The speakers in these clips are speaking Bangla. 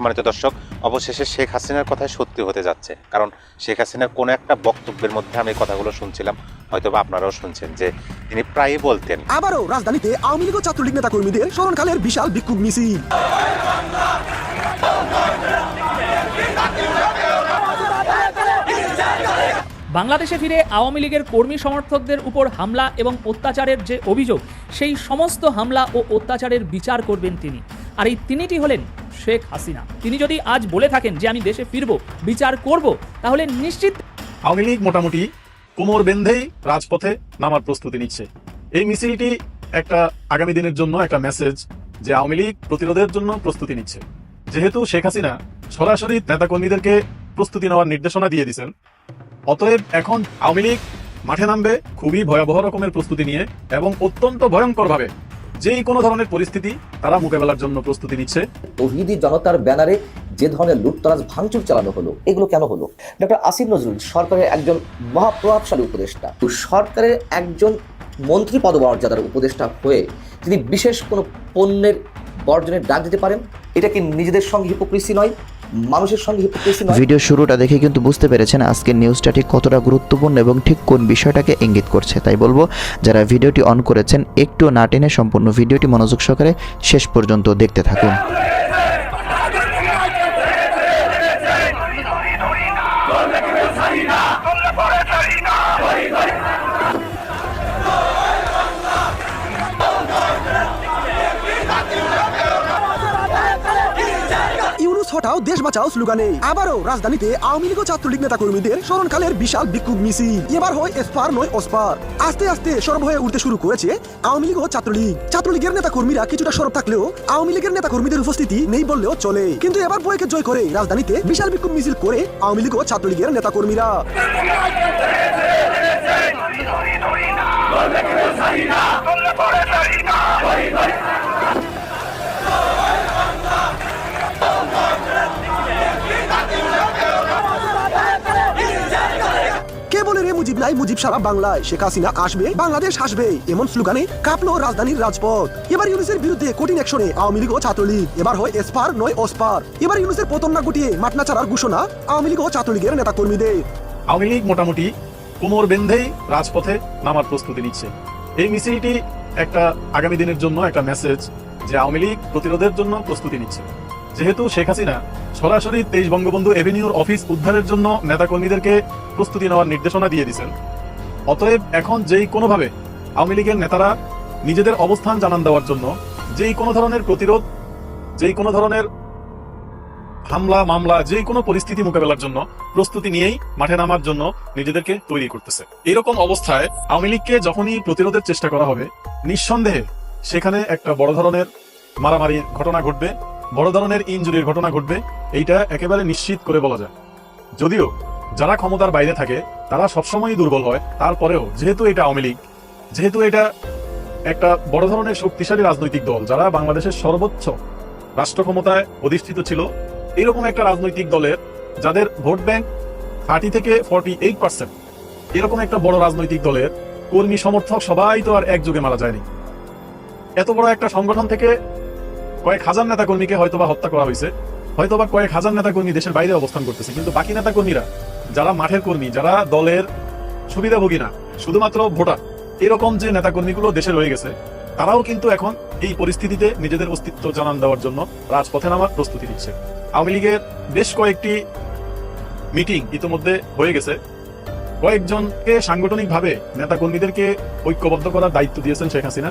সম্মানিত দর্শক অবশেষে শেখ হাসিনার কথাই সত্যি হতে যাচ্ছে। কারণ শেখ হাসিনার কোনো একটা বক্তব্যের মধ্যে আমি কথাগুলো শুনছিলাম হয়তো বা আপনারাও শুনছেন যে তিনি প্রায়ই বলতেন আবারও রাজধানীতে আওয়ামী লীগ ও ছাত্রলীগ নেতা কর্মীদের স্মরণকালের বিশাল বিক্ষোভ মিছিল। বাংলাদেশে ফিরে আওয়ামী লীগের কর্মী সমর্থকদের উপর হামলা এবং অত্যাচারের যে অভিযোগ সেই সমস্ত হামলা ও অত্যাচারের বিচার করবেন তিনি। আর এই তিনিটি হলেন শেখ হাসিনা। তিনি যদি আজ বলে থাকেন যে আমি দেশে ফিরবো, বিচার করব, তাহলে নিশ্চিত আওয়ামী লীগ মোটামুটি কোমর বেঁধেই রাজপথে নামার প্রস্তুতি নিচ্ছে। এই মিছিলটি একটা আগামী দিনের জন্য একটা মেসেজ যে আওয়ামী লীগ প্রতিরোধের জন্য প্রস্তুতি নিচ্ছে। যেহেতু শেখ হাসিনা সরাসরি নেতাকর্মীদেরকে প্রস্তুতি নেওয়ার নির্দেশনা দিয়ে দিয়েছেন, অতএব এখন আওয়ামী লীগ মাঠে নামবে খুবই ভয়াবহ রকমের প্রস্তুতি নিয়ে এবং অত্যন্ত ভয়ঙ্করভাবে যেই কোনো ধরনের পরিস্থিতি তারা মোকাবেলার জন্য প্রস্তুতি নিচ্ছে। তৌহিদি জনতার ব্যানারে যে ধরনের লুটতরাজ ভাঙচুর চালানো হলো, এগুলো কেন হলো? ডক্টর আসিফ নজরুল সরকারের একজন মহাপ্রভাবশালী উপদেষ্টা। তো সরকারের একজন মন্ত্রী পদমর্যাদার উপদেষ্টা হয়ে তিনি বিশেষ কোনো পণ্যের বর্জনের ডাক দিতে পারেন? এটা কি নিজেদের সঙ্গে হিপোক্রেসি নয়? মানুষের সঙ্গে হিপোক্রেসি নয়। ভিডিও শুরুটা দেখে কিন্তু বুঝতে পেরেছেন আজকের নিউজটা ঠিক কতটা গুরুত্বপূর্ণ এবং ঠিক কোন বিষয়টাকে ইঙ্গিত করছে। তাই বলব, যারা ভিডিওটি অন করেছেন, একটু না টেনে সম্পূর্ণ ভিডিওটি মনোযোগ সহকারে শেষ পর্যন্ত দেখতে থাকুন ইউনুস হটাও দেশ বাঁচাও স্লোগানে আবারও রাজধানীতে আওয়ামী লীগ ও ছাত্রলীগ নেতা কর্মীদের স্মরণকালের বিশাল বিক্ষোভ মিছিল এবার হয় এসপার নয় ওসপার আস্তে আস্তে সরব হয়ে উঠতে শুরু করেছে আওয়ামী লীগ ও ছাত্রলীগ ছাত্রলীগের নেতা কর্মীরা কিছুটা সরব থাকলেও আওয়ামী লীগের নেতা কর্মীদের উপস্থিতি নেই বললেও চলে কিন্তু এবার বইকে জয় করে রাজধানীতে বিশাল বিক্ষোভ মিছিল করে আওয়ামী লীগ ও ছাত্রলীগের নেতা কর্মীরা নাই মুজিব সারা বাংলায় শেখ হাসিনা আসবে, বাংলাদেশ আসবে এমন স্লোগানে কাঁপলো রাজধানীর রাজপথ। এবার ইউনুসের বিরুদ্ধে কঠিন অ্যাকশনে আওয়ামী লীগ ও ছাত্রলীগ, এবার হয় এসপার নয় ওসপার। এবার ইউনুসের পতন না গুটিয়ে মাটনা ছাড়ার ঘোষণা আওয়ামী লীগ ও ছাত্রলীগের নেতা কর্মীদের আওয়ামী লীগ মোটামুটি কোমর বেঁধেই রাজপথে নামার প্রস্তুতি নিচ্ছে। এই মিছিলটি একটা আগামী দিনের জন্য একটা মেসেজ যে আওয়ামী লীগ প্রতিরোধের জন্য প্রস্তুতি নিচ্ছে। যেহেতু শেখ হাসিনা সরাসরি তেইশ বঙ্গবন্ধু এভিনিউর অফিস উদ্ধারের জন্য নেতাকর্মীদেরকে প্রস্তুতি নেওয়ার নির্দেশনা দিয়ে দিয়েছেন। অতএব এখন যেই কোনোভাবে আওয়ামী লীগের নেতারা নিজেদের অবস্থান জানান দেওয়ার জন্য, যেই কোনো ধরনের প্রতিরোধ, যেই কোনো ধরনের হামলা, মামলা যে কোনো পরিস্থিতি মোকাবেলার জন্য প্রস্তুতি নিয়েই মাঠে নামার জন্য নিজেদেরকে তৈরি করতেছে। এরকম অবস্থায় আওয়ামী লীগকে যখনই প্রতিরোধের চেষ্টা করা হবে, নিঃসন্দেহে সেখানে একটা বড় ধরনের মারামারির ঘটনা ঘটবে। বড় ধরনের ইনজুরির ঘটনা ঘটবে, এইটা একেবারে নিশ্চিত করে বলা যায়। যদিও যারা ক্ষমতার বাইরে থাকে, তারা সবসময়ই দুর্বল হয়। তারপরেও যেহেতু এটা আওয়ামী লীগ, যেহেতু এটা একটা বড় ধরনের শক্তিশালী রাজনৈতিক দল, যারা বাংলাদেশের সর্বোচ্চ রাষ্ট্র ক্ষমতায় অধিষ্ঠিত ছিল, এরকম একটা রাজনৈতিক দলের, যাদের ভোট ব্যাংক থার্টি থেকে ফর্টি এইট পার্সেন্ট, এরকম একটা বড় রাজনৈতিক দলের কর্মী সমর্থক সবাই তো আর একযোগে মারা যায়নি। এত বড় একটা সংগঠন থেকে কয়েক হাজার নেতা কর্মীকে হয়তোবা হত্যা করা হয়েছে, হয়তোবা কয়েক হাজার নেতা কর্মী দেশের বাইরে অবস্থান করতেছে। কিন্তু বাকি নেতা কর্মীরা যারা মাঠের কর্মী, যারা দলের সুবিধাভোগী না শুধুমাত্র ভোটার, এরকম যে নেতা কর্মীগুলো দেশে রয়ে গেছে, তারাও কিন্তু এখন এই পরিস্থিতিতে নিজেদের অস্তিত্ব জানান দেওয়ার জন্য রাজপথে নামার প্রস্তুতি নিচ্ছে। আওয়ামী লীগের বেশ কয়েকটি মিটিং ইতিমধ্যে হয়ে গেছে। কয়েকজনকে সাংগঠনিকভাবে নেতা কর্মীদেরকে ঐক্যবদ্ধ করার দায়িত্ব দিয়েছেন শেখ হাসিনা।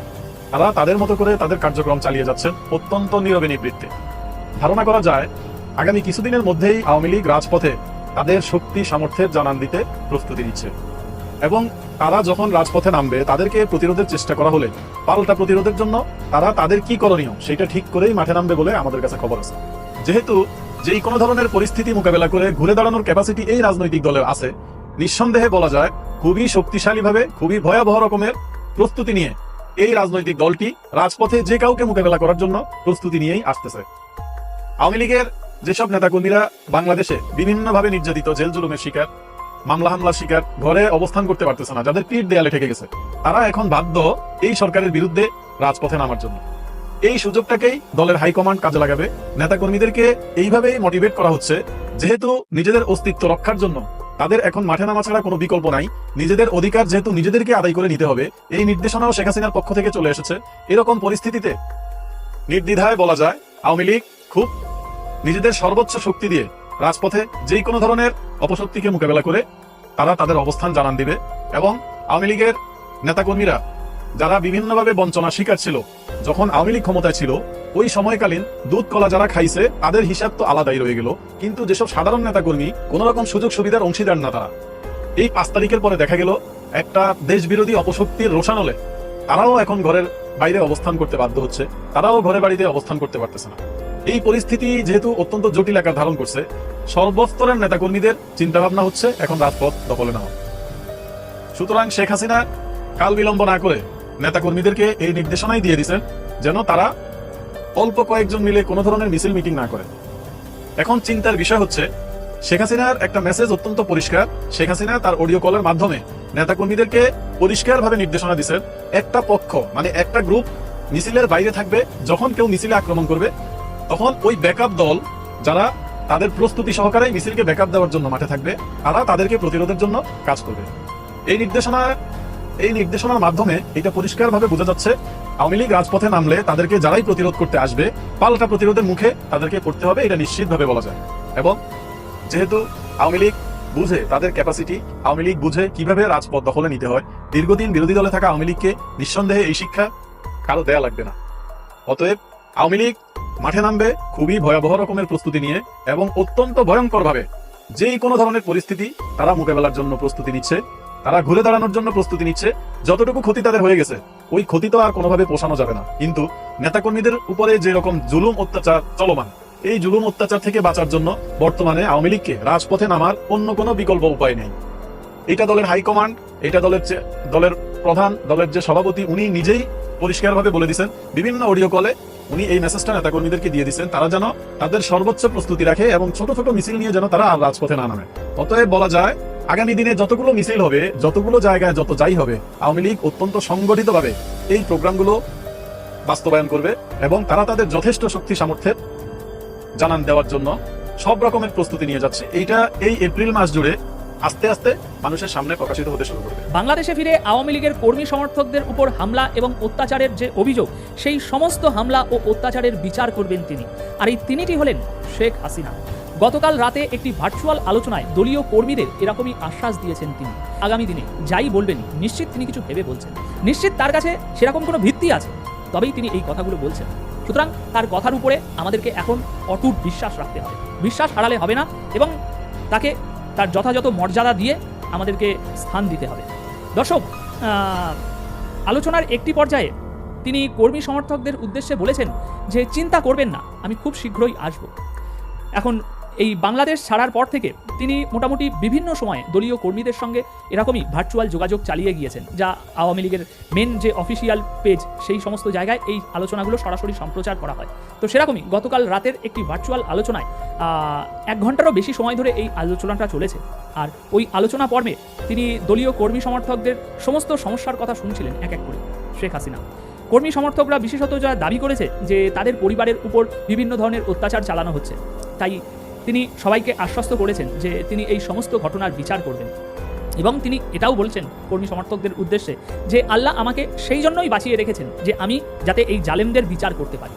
তারা তাদের মতো করে তাদের কার্যক্রম চালিয়ে যাচ্ছেন অত্যন্ত নীরবে নিবৃত্তে। ধারণা করা যায়, আগামী কিছুদিনের মধ্যেই আওয়ামী লীগ রাজপথে তাদের শক্তি, সামর্থ্যের জানান দিতে প্রস্তুতি নিচ্ছে। এবং তারা যখন রাজপথে নামবে, তাদেরকে প্রতিরোধের চেষ্টা করা হলে পাল্টা প্রতিরোধের জন্য তারা তাদের কি করণীয় সেটা ঠিক করেই মাঠে নামবে বলে আমাদের কাছে খবর আছে। যেহেতু যেই কোনো ধরনের পরিস্থিতি মোকাবেলা করে ঘুরে দাঁড়ানোর ক্যাপাসিটি এই রাজনৈতিক দলের আছে, নিঃসন্দেহে বলা যায়, খুবই শক্তিশালীভাবে, খুবই ভয়াবহ রকমের প্রস্তুতি নিয়ে এই রাজনৈতিক দলটি রাজপথে যে কাউকে মোকাবেলা করার জন্য প্রস্তুতি নিয়েই আসতেছে। আওয়ামী লীগের যেসব নেতাকর্মীরা বাংলাদেশে বিভিন্নভাবে নির্যাতিত, জেল জুলুমের শিকার, মামলা হামলার শিকার ঘরে অবস্থান করতে পারতেছে না, যাদের পিঠ দেয়ালে ঠেকে গেছে, তারা এখন বাধ্য এই সরকারের বিরুদ্ধে রাজপথে নামার জন্য। এই সুযোগটাকেই দলের হাইকমান্ড কাজে লাগাবে। নেতাকর্মীদেরকে এইভাবেই মোটিভেট করা হচ্ছে, যেহেতু নিজেদের অস্তিত্ব রক্ষার জন্য তাদের এখন মাঠে নামা ছাড়া কোনো বিকল্প নাই। নিজেদের অধিকার যেহেতু নিজেদেরকে আদায় করে নিতে হবে, এই নির্দেশনাও শেখ হাসিনার পক্ষ থেকে চলে এসেছে। এরকম পরিস্থিতিতে নির্দ্বিধায় বলা যায়, আওয়ামী লীগ খুব নিজেদের সর্বোচ্চ শক্তি দিয়ে রাজপথে যেই কোনো ধরনের অপশক্তিকে মোকাবেলা করে তারা তাদের অবস্থান জানান দিবে এবং আওয়ামী লীগের নেতাকর্মীরা যারা বিভিন্নভাবে বঞ্চনা শিকার ছিল, যখন আওয়ামী লীগ ক্ষমতায় ছিল, ওই সময়কালীন দুধ কলা যারা খাইছে, তাদের হিসাব তো আলাদাই রয়ে গেল। কিন্তু যেসব সাধারণ নেতাকর্মী কোন রকম সুযোগ সুবিধার অংশীদার না তারা। এই পাঁচ তারিখের পরে দেখা গেল, একটা দেশ বিরোধী অপশক্তির রোশানলে তারাও এখন ঘরের বাইরে অবস্থান করতে বাধ্য হচ্ছে। তারাও ঘরে বাড়িতে অবস্থান করতে পারতেছে না। এই পরিস্থিতি যেহেতু অত্যন্ত জটিল আকার ধারণ করছে, সর্বস্তরের নেতাকর্মীদের চিন্তা ভাবনা হচ্ছে এখন রাজপথ দখলে নেওয়া। সুতরাং শেখ হাসিনা কাল বিলম্ব না করে নেতাকর্মীদেরকে এই নির্দেশনাই দিয়ে দিয়েছেন যেন তারা অল্প কয়েকজন মিলে কোনো ধরনের মিছিল মিটিং না করে। এখন চিন্তার বিষয় হচ্ছে, শেখ হাসিনার একটা মেসেজ অত্যন্ত পরিষ্কার। শেখ হাসিনা তার অডিও কলের মাধ্যমে নেতাকর্মীদেরকে পরিষ্কারভাবে নির্দেশনা দিচ্ছেন একটা পক্ষ মানে একটা গ্রুপ মিছিলের বাইরে থাকবে, যখন কেউ মিছিলে আক্রমণ করবে, তখন ওই ব্যাকআপ দল যারা তাদের প্রস্তুতি সহকারে মিছিলকে ব্যাকআপ দেওয়ার জন্য মাঠে থাকবে, তারা তাদেরকে প্রতিরোধের জন্য কাজ করবে। এই নির্দেশনা এই নির্দেশনার মাধ্যমে এটা পরিষ্কারভাবে বোঝা যাচ্ছে, আওয়ামী লীগ রাজপথে নামলে তাদেরকে যারাই প্রতিরোধ করতে আসবে, পাল্টা প্রতিরোধের মুখে তাদেরকে পড়তে হবে, এটা নিশ্চিতভাবে বলা যায়। এবং যেহেতু আওয়ামী লীগ বুঝে তাদের ক্যাপাসিটি আওয়ামী লীগ বুঝে কীভাবে রাজপথ দখলে নিতে হয়, দীর্ঘদিন বিরোধী দলে থাকা আওয়ামী লীগকে নিঃসন্দেহে এই শিক্ষা কারও দেয়া লাগবে না। অতএব আওয়ামী লীগ মাঠে নামবে খুবই ভয়াবহ রকমের প্রস্তুতি নিয়ে এবং অত্যন্ত ভয়ঙ্কর ভাবে যেই কোনো ধরনের পরিস্থিতি তারা মোকাবেলার জন্য প্রস্তুতি নিচ্ছে তারা ঘুরে দাঁড়ানোর জন্য প্রস্তুতি নিচ্ছে। যতটুকু ক্ষতি তাদের হয়ে গেছে, ওই ক্ষতি তো আর কোনোভাবে পোষানো যাবে না। কিন্তু নেতাকর্মীদের উপরে যে রকম জুলুম অত্যাচার চলমান, এই জুলুম অত্যাচার থেকে বাঁচার জন্য বর্তমানে আওয়ামী লীগকে রাজপথে নামার অন্য কোনো বিকল্প উপায় নেই। এটা দলের হাইকমান্ড এটা দলের দলের প্রধান, দলের যে সভাপতি, উনি নিজেই পরিষ্কারভাবে বলে দিয়েছেন। বিভিন্ন অডিও কলে উনি এই মেসেজটা নেতাকর্মীদেরকে দিয়ে দিচ্ছেন তারা যেন তাদের সর্বোচ্চ প্রস্তুতি রাখে এবং ছোট ছোট মিছিল নিয়ে যেন তারা আর রাজপথে না নামে। অতএব বলা যায় আগামী দিনে যতগুলো মিছিল হবে, যতগুলো জায়গায় যত যাই হবে, আওয়ামী লীগ অত্যন্ত সংগঠিতভাবে এই প্রোগ্রামগুলো বাস্তবায়ন করবে এবং তারা তাদের যথেষ্ট শক্তি, সামর্থ্যের জানান দেওয়ার জন্য সব রকমের প্রস্তুতি নিয়ে যাচ্ছে। এইটা এই এপ্রিল মাস জুড়ে আস্তে আস্তে মানুষের সামনে প্রকাশিত হতে শুরু করবে। বাংলাদেশে ফিরে আওয়ামী লীগের কর্মী সমর্থকদের উপর হামলা এবং অত্যাচারের যে অভিযোগ, সেই সমস্ত হামলা ও অত্যাচারের বিচার করবেন তিনি। আর এই তিনিটি হলেন শেখ হাসিনা। গতকাল রাতে একটি ভার্চুয়াল আলোচনায় দলীয় কর্মীদের এরকমই আশ্বাস দিয়েছেন তিনি। আগামী দিনে যাই বলবেন, নিশ্চিত তিনি কিছু ভেবে বলছেন। নিশ্চিত তার কাছে সেরকম কোনো ভিত্তি আছে। তবেই তিনি এই কথাগুলো বলছেন। সুতরাং তার কথার উপরে আমাদেরকে এখন অটুট বিশ্বাস রাখতে হবে। বিশ্বাস হারালে হবে না এবং তাকে তার যথাযথ মর্যাদা দিয়ে আমাদেরকে স্থান দিতে হবে। দর্শক আলোচনার একটি পর্যায়ে তিনি কর্মী সমর্থকদের উদ্দেশ্যে বলেছেন যে, চিন্তা করবেন না, আমি খুব শীঘ্রই আসব। এখন এই বাংলাদেশ ছাড়ার পর থেকে তিনি মোটামুটি বিভিন্ন সময়ে দলীয় কর্মীদের সঙ্গে এরকমই ভার্চুয়াল যোগাযোগ চালিয়ে গিয়েছেন, যা আওয়ামী লীগের মেন যে অফিসিয়াল পেজ সেই সমস্ত জায়গায় এই আলোচনাগুলো সরাসরি সম্প্রচার করা হয়। তো সেরকমই গতকাল রাতের একটি ভার্চুয়াল আলোচনায় এক ঘন্টারও বেশি সময় ধরে এই আলোচনাটা চলেছে। আর ওই আলোচনা পর্বে তিনি দলীয় কর্মী সমর্থকদের সমস্ত সমস্যার কথা শুনছিলেন এক এক করে, শেখ হাসিনা। কর্মী সমর্থকরা বিশেষত যা দাবি করেছে যে তাদের পরিবারের উপর বিভিন্ন ধরনের অত্যাচার চালানো হচ্ছে। তাই তিনি সবাইকে আশ্বস্ত করেছেন যে তিনি এই সমস্ত ঘটনার বিচার করবেন। এবং তিনি এটাও বলছেন কর্মী সমর্থকদের উদ্দেশ্যে যে আল্লাহ আমাকে সেই জন্যই বাঁচিয়ে রেখেছেন যে আমি যাতে এই জালেমদের বিচার করতে পারি।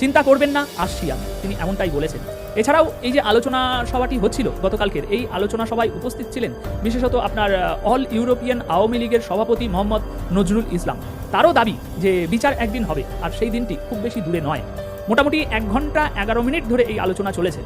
চিন্তা করবেন না, আসছি আমি, তিনি এমনটাই বলেছেন। এছাড়াও এই যে আলোচনা সভাটি হচ্ছিল গতকালকের, এই আলোচনা সভায় উপস্থিত ছিলেন বিশেষত আপনার অল ইউরোপিয়ান আওয়ামী লীগের সভাপতি মোহাম্মদ নজরুল ইসলাম। তারও দাবি যে বিচার একদিন হবে, আর সেই দিনটি খুব বেশি দূরে নয়। মোটামুটি এক ঘণ্টা এগারো মিনিট ধরে এই আলোচনা চলেছে।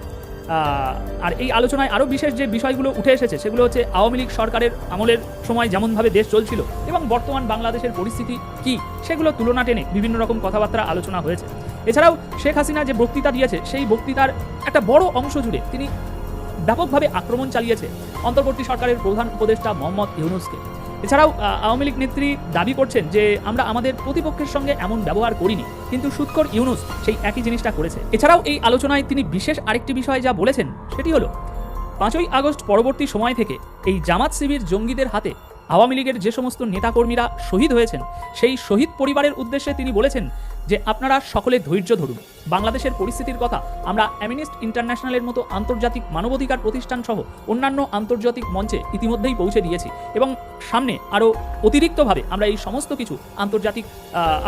আর এই আলোচনায় আরও বিশেষ যে বিষয়গুলো উঠে এসেছে, সেগুলো হচ্ছে আওয়ামী লীগ সরকারের আমলের সময় যেমনভাবে দেশ চলছিল এবং বর্তমান বাংলাদেশের পরিস্থিতি কি, সেগুলো তুলনা টেনে বিভিন্ন রকম কথাবার্তা আলোচনা হয়েছে। এছাড়াও শেখ হাসিনা যে বক্তৃতা দিয়েছে, সেই বক্তৃতার একটা বড় অংশ জুড়ে তিনি ব্যাপকভাবে আক্রমণ চালিয়েছে অন্তর্বর্তী সরকারের প্রধান উপদেষ্টা মোহাম্মদ ইউনুসকে। এছাড়াও আওয়ামী লীগ নেত্রী দাবি করছেন যে আমরা আমাদের প্রতিপক্ষের সঙ্গে এমন ব্যবহার করিনি, কিন্তু সুৎকর ইউনুস সেই একই জিনিসটা করেছে। এছাড়াও এই আলোচনায় তিনি বিশেষ আরেকটি বিষয় যা বলেছেন, সেটি হলো, পাঁচই আগস্ট পরবর্তী সময় থেকে এই জামাত শিবির জঙ্গিদের হাতে আওয়ামী লীগের যে সমস্ত নেতাকর্মীরা শহীদ হয়েছেন, সেই শহীদ পরিবারের উদ্দেশ্যে তিনি বলেছেন যে আপনারা সকলে ধৈর্য ধরুন। বাংলাদেশের পরিস্থিতির কথা আমরা অ্যামিনিস্ট ইন্টারন্যাশনালের মতো আন্তর্জাতিক মানবাধিকার প্রতিষ্ঠান সহ অন্যান্য আন্তর্জাতিক মঞ্চে ইতিমধ্যেই পৌঁছে দিয়েছি এবং সামনে আরও অতিরিক্তভাবে আমরা এই সমস্ত কিছু আন্তর্জাতিক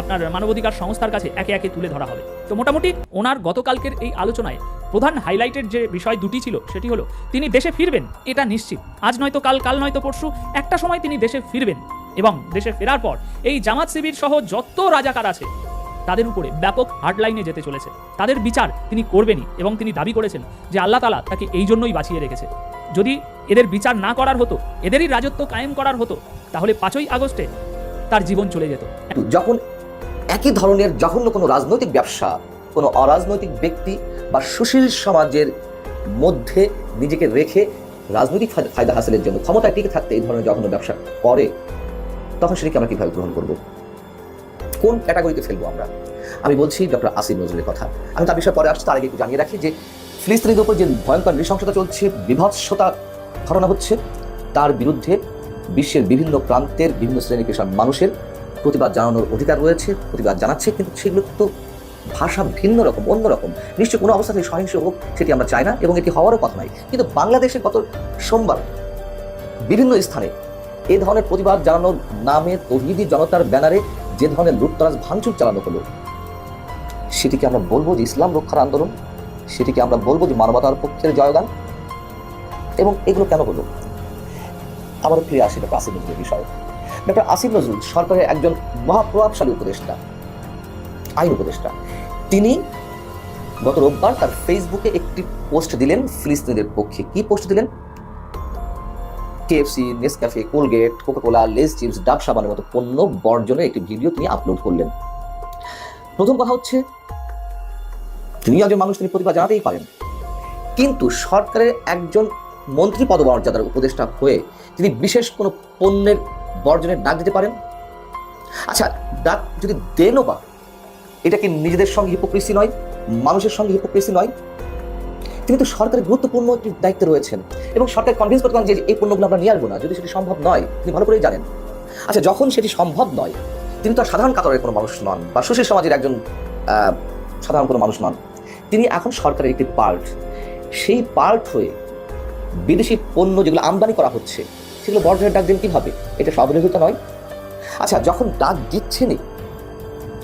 আপনার মানবাধিকার সংস্থার কাছে একে একে তুলে ধরা হবে। তো মোটামুটি ওনার গতকালকের এই আলোচনায় প্রধান হাইলাইটের যে বিষয় দুটি ছিল, সেটি হলো তিনি দেশে ফিরবেন, এটা নিশ্চিত। আজ নয়তো কাল কাল নয়তো পরশু, একটা সময় তিনি দেশে ফিরবেন এবং দেশে ফেরার পর এই জামাত শিবির সহ যত রাজাকার আছে তাদের উপরে ব্যাপক হার্ডলাইনে যেতে চলেছে। তাদের বিচার তিনি করবেনই এবং তিনি দাবি করেছেন যে আল্লাহ তালা তাকে এই জন্যই বাঁচিয়ে রেখেছে। যদি এদের বিচার না করার হতো, এদেরই রাজত্ব কায়েম করার হতো, তাহলে পাঁচই আগস্টে তার জীবন চলে যেত। যখন একই ধরনের জঘন্য কোনো রাজনৈতিক ব্যবসা, কোনো অরাজনৈতিক ব্যক্তি বা সুশীল সমাজের মধ্যে নিজেকে রেখে রাজনৈতিক ফায়দা- হাসিলের জন্য ক্ষমতায় টিকে থাকতে এই ধরনের জঘন্য ব্যবসা করে, তখন সেটাকে আমরা কীভাবে গ্রহণ করব? কোন ক্যাটাগরিতে ফেলব আমরা? আমি বলছি ডক্টর আসিফ নজরুলের কথা। আমি তার বিষয়ে পরে আসছি, তার আগে একটু জানিয়ে রাখি যে ফিলিস্তিনিদের উপর যে ভয়ঙ্কর নৃশংসতা চলছে, বিভৎসতা ঘটনা হচ্ছে, তার বিরুদ্ধে বিশ্বের বিভিন্ন প্রান্তের বিভিন্ন শ্রেণি পেশার মানুষের প্রতিবাদ জানানোর অধিকার রয়েছে, প্রতিবাদ জানাচ্ছে, কিন্তু সেগুলো তো ভাষা ভিন্ন রকম অন্যরকম নিশ্চয়ই কোনো অবস্থাতে সহিংস হোক, সেটি আমরা চাই না, এবং এটি হওয়ারও কথা নয়। কিন্তু বাংলাদেশে গত সোমবার বিভিন্ন স্থানে এ ধরনের প্রতিবাদ জানানোর নামে তহিদি জনতার ব্যানারে যে ধরনের লুটতরাজ ভাঙচুর চালানো হলো, সেটিকে আমরা বলব যে ইসলাম রক্ষার আন্দোলন, সেটিকে আমরা বলব যে মানবতার পক্ষের জয়গান, এবং এগুলো কেন হলো? আবার ফিরে আসি ডক্টর আসিফ নজরুলের বিষয়ে। ডক্টর আসিফ নজরুল সরকারের একজন মহাপ্রভাবশালী উপদেষ্টা, আইন উপদেষ্টা। তিনি গত রোববার তার ফেসবুকে একটি পোস্ট দিলেন ফিলিস্তিনিদের পক্ষে। কি পোস্ট দিলেন? KFC Nescafe Colgate Coca Cola Lays chips Dove সাবানের মতো পণ্য বর্জনের একটি ভিডিও তিনি আপলোড করলেন। প্রথম কথা হচ্ছে, তিনি একজন মানুষ, তিনি প্রতিভা জানাতেই পারেন। কিন্তু সরকারের একজন মন্ত্রী পদমর্যাদার উপদেষ্টা হয়ে তিনি বিশেষ কোনো পণ্যের বর্জনের ডাক দিতে পারেন? আচ্ছা ডাক যদি দেনও বা, এটা কি নিজেদের সঙ্গে হিপোক্রেসি নয়? মানুষের সঙ্গে হিপোক্রেসি নয়? তিনি তো সরকারের গুরুত্বপূর্ণ একটি দায়িত্বে রয়েছেন এবং সরকার কনভিন্স করতে পারেন যে এই পণ্যগুলো আমরা নিয়ে আসব না, যদি সেটি সম্ভব নয়, তিনি ভালো করেই জানেন। আচ্ছা যখন সেটি সম্ভব নয়, তিনি তো সাধারণ কাতারের কোনো মানুষ নন বা সুশীল সমাজের একজন সাধারণ কোনো মানুষ নন। তিনি এখন সরকারের একটি পার্ট। সেই পার্ট হয়ে বিদেশি পণ্য যেগুলো আমদানি করা হচ্ছে, সেগুলো বর্জনের ডাক দিন কীভাবে এটা স্বাবলম্বিত নয়। আচ্ছা যখন ডাক দিচ্ছেনই,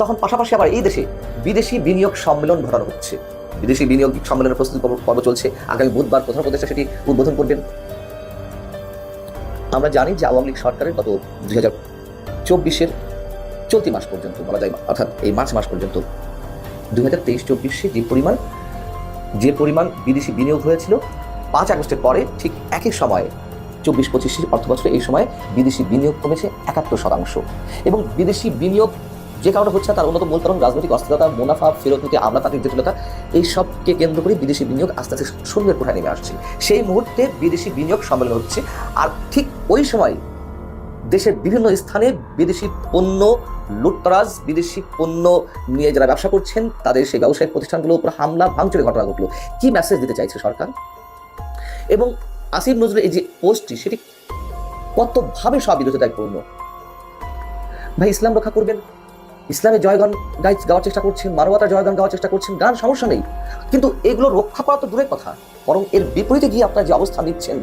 তখন পাশাপাশি আবার এই দেশে বিদেশি বিনিয়োগ সম্মেলন ঘটানো হচ্ছে। বিদেশি বিনিয়োগ সম্মেলনের প্রস্তুতি পর্ব- চলছে। আগামী বুধবার প্রধান উপদেষ্টা সেটি উদ্বোধন করবেন। আমরা জানি যে আওয়ামী লীগ সরকারের গত দুই হাজার চব্বিশের চলতি মাস পর্যন্ত বলা যায়, অর্থাৎ এই মার্চ মাস পর্যন্ত, দুই হাজার তেইশ চব্বিশে যে পরিমাণ যে পরিমাণ বিদেশি বিনিয়োগ হয়েছিল, পাঁচ আগস্টের পরে ঠিক একই সময়ে, চব্বিশ পঁচিশ অর্থ বছরে এই সময় বিদেশি বিনিয়োগ কমেছে একাত্তর শতাংশ। এবং বিদেশি বিনিয়োগ যে কারণে হচ্ছে তার অন্যতম মূল কারণ রাজনৈতিক অস্থিরতা, মুনাফা, ফেরত নিতে আমলাতান্ত্রিক জটিলতা এই সবকে কেন্দ্র করে বিদেশি বিনিয়োগ আস্তে আস্তে শূন্যের কোঠায় নেমে আসছে। সেই মুহূর্তে বিদেশি বিনিয়োগ সম্মেলন হচ্ছে। আর ঠিক ওই সময় দেশের বিভিন্ন স্থানে বিদেশি পণ্য লুটতরাজ, বিদেশি পণ্য নিয়ে যারা ব্যবসা করছেন, তাদের সেই ব্যবসায়িক প্রতিষ্ঠানগুলোর উপর হামলা, ভাঙচুরের ঘটনা ঘটলো। কি মেসেজ দিতে চাইছে সরকার? এবং আসিফ নজরুলের এই যে পোস্টটি, সেটি কতভাবে স্ববিরোধিতাপূর্ণ ভাই, ইসলাম রক্ষা করবেন? ইসলামের জয়গান গাই গাওয়ার চেষ্টা করছেন, মানবতার জয়গান গাওয়ার চেষ্টা করছেন, গান সমস্যা নেই। কিন্তু এগুলো রক্ষা করা তো দূরের কথা, বরং এর বিপরীতে গিয়ে আপনারা যে অবস্থান নিচ্ছেন,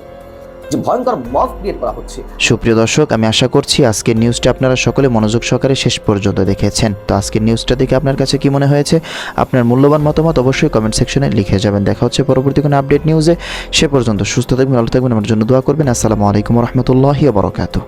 যে ভয়ঙ্কর মব ক্রিয়েট করা হচ্ছে। সুপ্রিয় দর্শক, আমি আশা করছি আজকের নিউজটা আপনারা সকলে মনোযোগ সহকারে শেষ পর্যন্ত দেখেছেন। তো আজকের নিউজটা দেখে আপনার কাছে কি মনে হয়েছে? আপনার মূল্যবান মতামত অবশ্যই কমেন্ট সেকশনে লিখে যাবেন। দেখা হচ্ছে পরবর্তী কোনো আপডেট নিউজে সে পর্যন্ত সুস্থ থাকবেন, ভালো থাকবেন, আমার জন্য দোয়া করবেন। আসসালামু আলাইকুম রহমতুল্লাহি বরকাতু